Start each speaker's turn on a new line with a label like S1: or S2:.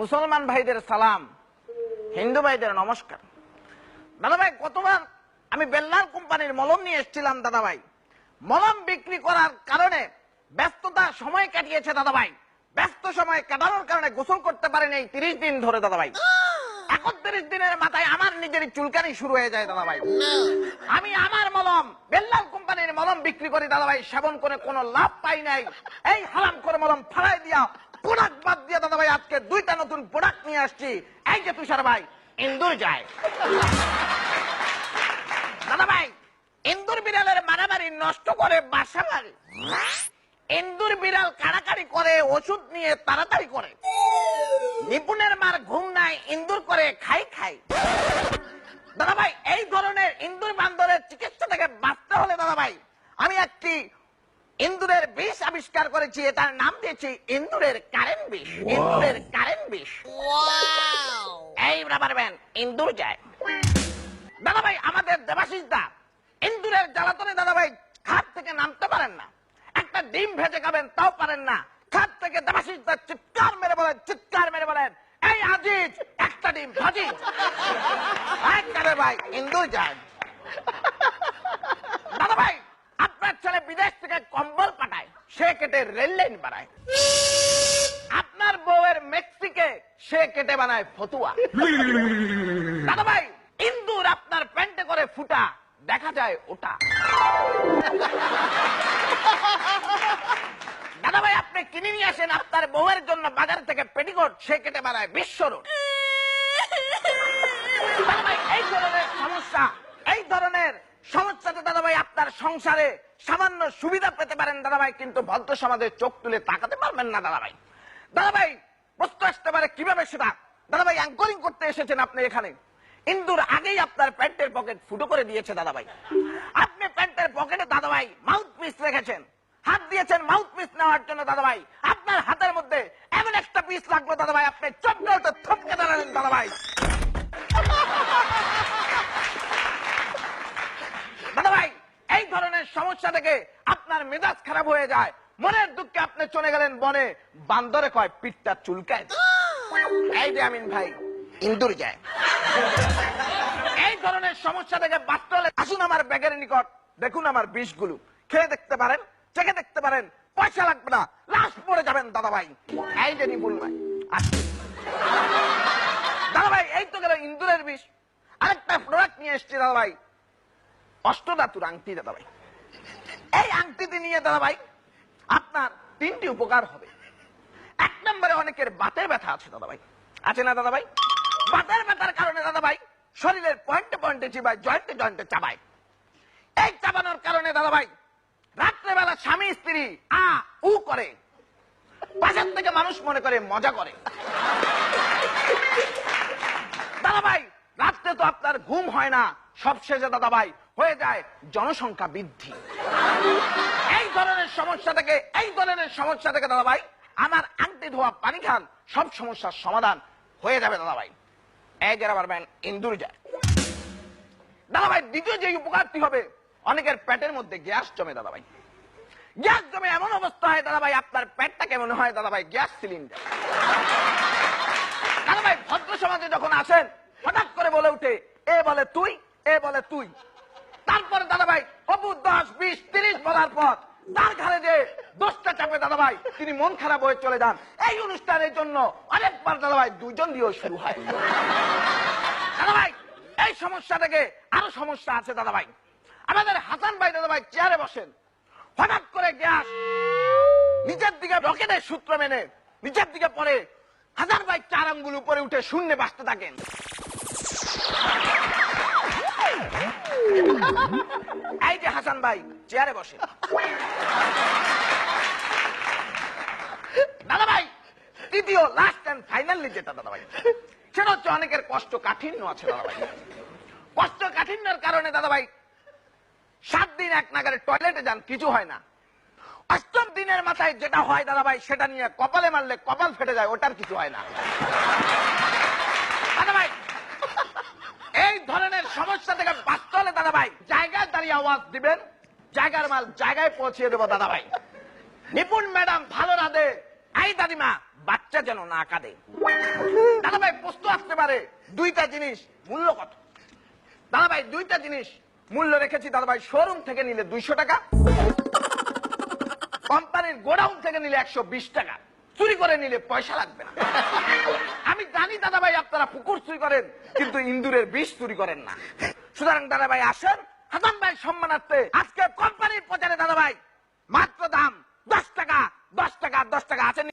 S1: মুসলমান ভাইদের সালাম হিন্দু ভাইদের নমস্কার। দাদা ভাই গতবার আমি বেল্লার কোম্পানির মলম নিয়ে এসেছিলাম দাদা ভাই। মলম বিক্রি করার কারণে ব্যস্ততা সময় কাটিয়েছে দাদা ভাই। ব্যস্ত সময় কাটানোর কারণে গোসল করতে পারেনি এই তিরিশ দিন ধরে দাদা ভাই। একত্রিশ দিনের মাথায় নিজের চুলকানি শুরু হয়ে যায় দাদা ভাই আমি আমার মলম বেল্লাল কোম্পানির মলম বিক্রি করি দাদা ভাই সেবন করে কোনো লাভ পাই নাই। এই হারাম করে মলম ফালাই দিয়া প্রোডাক্ট বাদ দিয়ে দাদা ভাই আজকে দুইটা নতুন প্রোডাক্ট নিয়ে আসছি। এই যে তুষার ভাই ইন্দুর যায়। দাদা ভাই ইন্দুর বিড়ালের মারামারি নষ্ট করে বাসা বাড়ি। ইন্দুর বিড়াল কাড়াকাড়ি করে ওষুধ নিয়ে তাড়াতাড়ি করে। নিপুণের মার ঘুম নাই ইন্দুর করে খাই খাই। দাদা ভাই এই ধরনের ইন্দুর বান্দরের চিকিৎসা থেকে বাঁচতে হলে দাদা ভাই আমি একটি ইন্দুরের বিষ আবিষ্কার করেছি এটার নাম দিয়েছি ইন্দুরের কারেন্ট বিষ ইন্দুরের কারেন্ট বিষ। এই রাবার ব্যান ইন্দুর যায়। দাদা ভাই আমাদের দেবাশিস দা ইন্দুরের জ্বালাতনে দাদা ভাই খাট থেকে নামতে পারেন না। ডিম ভেজে খাবেন, তাও পারেন না। খাট থেকে চিৎকার মেরে বলেন, চিৎকার মেরে বলেন, এই আজিজ, একটা ডিম একবারে ভাই, ইন্দুর যায় দাদা ভাই, আপনার ছেলে বিদেশ থেকে কম্বল পাঠায়, সে কেটে রেল লাইন বানায়। আপনার বউয়ের মেক্সিকে সে কেটে বানায় ফতুয়া। দাদা ভাই, ইন্দুর আপনার প্যান্টে করে ফুটা। দেখা যায় ওটা। দাদা ভাই আপনি কিনে নিয়ে আসেন আপনার বউয়ের জন্য বাজার থেকে পেটিকোট, সে কেটে বানায় বিশ্ব এই ধরনের সমস্যা, এই ধরনের সমস্যাতে দাদা ভাই আপনার সংসারে সামান্য সুবিধা পেতে পারেন দাদা ভাই কিন্তু ভদ্র সমাজে চোখ তুলে তাকাতে পারবেন না দাদা ভাই দাদা ভাই প্রশ্ন আসতে পারে কীভাবে সেটা? দাদা ভাই অ্যাঙ্করিং করতে এসেছেন আপনি এখানে। ইন্দুর আগেই আপনার প্যান্টের পকেট ফুটো করে দিয়েছে দাদা ভাই আপনি প্যান্টের পকেটে দাদা ভাই মাউথ পিস রেখেছেন। হাত দিয়েছেন মাউথ পিস নেওয়ার জন্য দাদা ভাই আপনার হাতের মধ্যে এমন একটা পিস লাগল দাদা ভাই আপনি চপকালটা থপকে দাঁড়ালেন দাদা ভাই দাদা ভাই এই ধরনের সমস্যা থেকে আপনার মেজাজ খারাপ হয়ে যায়। মনের দুঃখে আপনি চলে গেলেন বনে। বান্দরে কয়, পিঠটা চুলকায় এই যে আমিন ভাই, ইন্দুর যায় এই ধরনের সমস্যা থেকে হলে আসুন আমার ব্যাগের নিকট, দেখুন আমার বিষগুলো। খেয়ে দেখতে পারেন, চেখে দেখতে পারেন, পয়সা লাগবে না, লাশ পড়ে যাবেন দাদা ভাই এই যে নিপুণ ভাই দাদা ভাই এই তো গেল ইন্দুরের বিষ। আরেকটা প্রোডাক্ট নিয়ে এসছি দাদা ভাই অষ্টধাতুর আংটি দাদা ভাই এই আংটিটি নিয়ে দাদা ভাই আপনার তিনটি উপকার হবে। এক নম্বরে অনেকের বাতের ব্যথা আছে দাদা ভাই আছে না দাদা ভাই বাতের ব্যথার কারণে দাদা ভাই, শরীরের পয়েন্টে পয়েন্টে চিবায়, জয়েন্টে জয়েন্টে চাবায়। এই চাবানোর কারণে দাদা ভাই, রাত্রেবেলা স্বামী, স্ত্রী আ, উ করে। পাশের থেকে মানুষ মনে করে মজা করে। দাদা ভাই, রাত্রে তো আপনার ঘুম হয় না। সবশেষে দাদা ভাই, হয়ে যায় জনসংখ্যা বৃদ্ধি। এই ধরনের সমস্যা থেকে, এই ধরনের সমস্যা থেকে দাদা ভাই, আমার আংটি ধোয়া পানি খান, সব সমস্যার সমাধান হয়ে যাবে দাদা ভাই। এই আবার ব্যান ইন্দুর দাদা ভাই দ্বিতীয় যে উপকারটি হবে, অনেকের পেটের মধ্যে গ্যাস জমে দাদা ভাই গ্যাস জমে এমন অবস্থা হয় দাদা ভাই আপনার পেটটা কেমন হয় দাদা ভাই গ্যাস সিলিন্ডার। দাদা ভাই ভদ্র সমাজে যখন আসেন, হঠাৎ করে বলে উঠে এ বলে তুই, এ বলে তুই। তারপরে দাদা ভাই অপু দশ বিশ তিরিশ বলার পর, তার ঘরে যে দাদা ভাই তিনি মন খারাপ হয়ে চলে যান। এই অনুষ্ঠানের জন্য অনেকবার দাদা ভাই দুজন দিয়েও শুরু হয়। দাদা ভাই এই সমস্যা থেকে আরও সমস্যা আছে দাদা ভাই আমাদের হাসান ভাই দাদা ভাই চেয়ারে বসেন। হঠাৎ করে গ্যাস নিচের দিকে রকেটের সূত্র মেনে নিচের দিকে পড়ে হাজার ভাই চার আঙ্গুল উপরে উঠে শূন্যে বাঁচতে থাকেন। এই যে হাসান ভাই, চেয়ারে বসে দাদা ভাই তৃতীয় লাস্ট অ্যান্ড ফাইনালি যেটা দাদা ভাই সেটা হচ্ছে অনেকের কষ্ট কাঠিন্য আছে দাদা ভাই কষ্ট কাঠিন্যের কারণে দাদা ভাই সাত দিন এক নাগারে টয়লেটে যান, কিছু হয় না। অষ্টম দিনের মাথায় যেটা হয় দাদা ভাই সেটা নিয়ে কপালে মারলে কপাল ফেটে যায়, ওটার কিছু হয় না। দাদা ভাই এই ধরনের সমস্যা থেকে বাঁচতে হলে দাদা ভাই জায়গায় দাঁড়িয়ে আওয়াজ দিবেন, জায়গার মাল জায়গায় পৌঁছিয়ে দেবো দাদা ভাই নিপুণ ম্যাডাম ভালো রাধে এই দাদিমা, বাচ্চা যেন না কাঁদে। দাদা ভাই প্রশ্ন আসতে পারে, দুইটা জিনিস মূল্য কত? দাদা ভাই দুইটা জিনিস মূল্য রেখেছি দাদা ভাই শোরুম থেকে নিলে দুইশো টাকা কোম্পানির গোডাউন থেকে নিলে একশো বিশ টাকা, চুরি করে নিলে পয়সা লাগবে না। আমি জানি দাদা ভাই আপনারা পুকুর চুরি করেন, কিন্তু ইন্দুরের বিষ চুরি করেন না। সুতরাং দাদা ভাই আসেন, হাসান ভাই সম্মানার্থে আজকে কোম্পানির প্রচারে দাদা ভাই মাত্র দাম দশ টাকা দশ টাকা দশ টাকা আছেন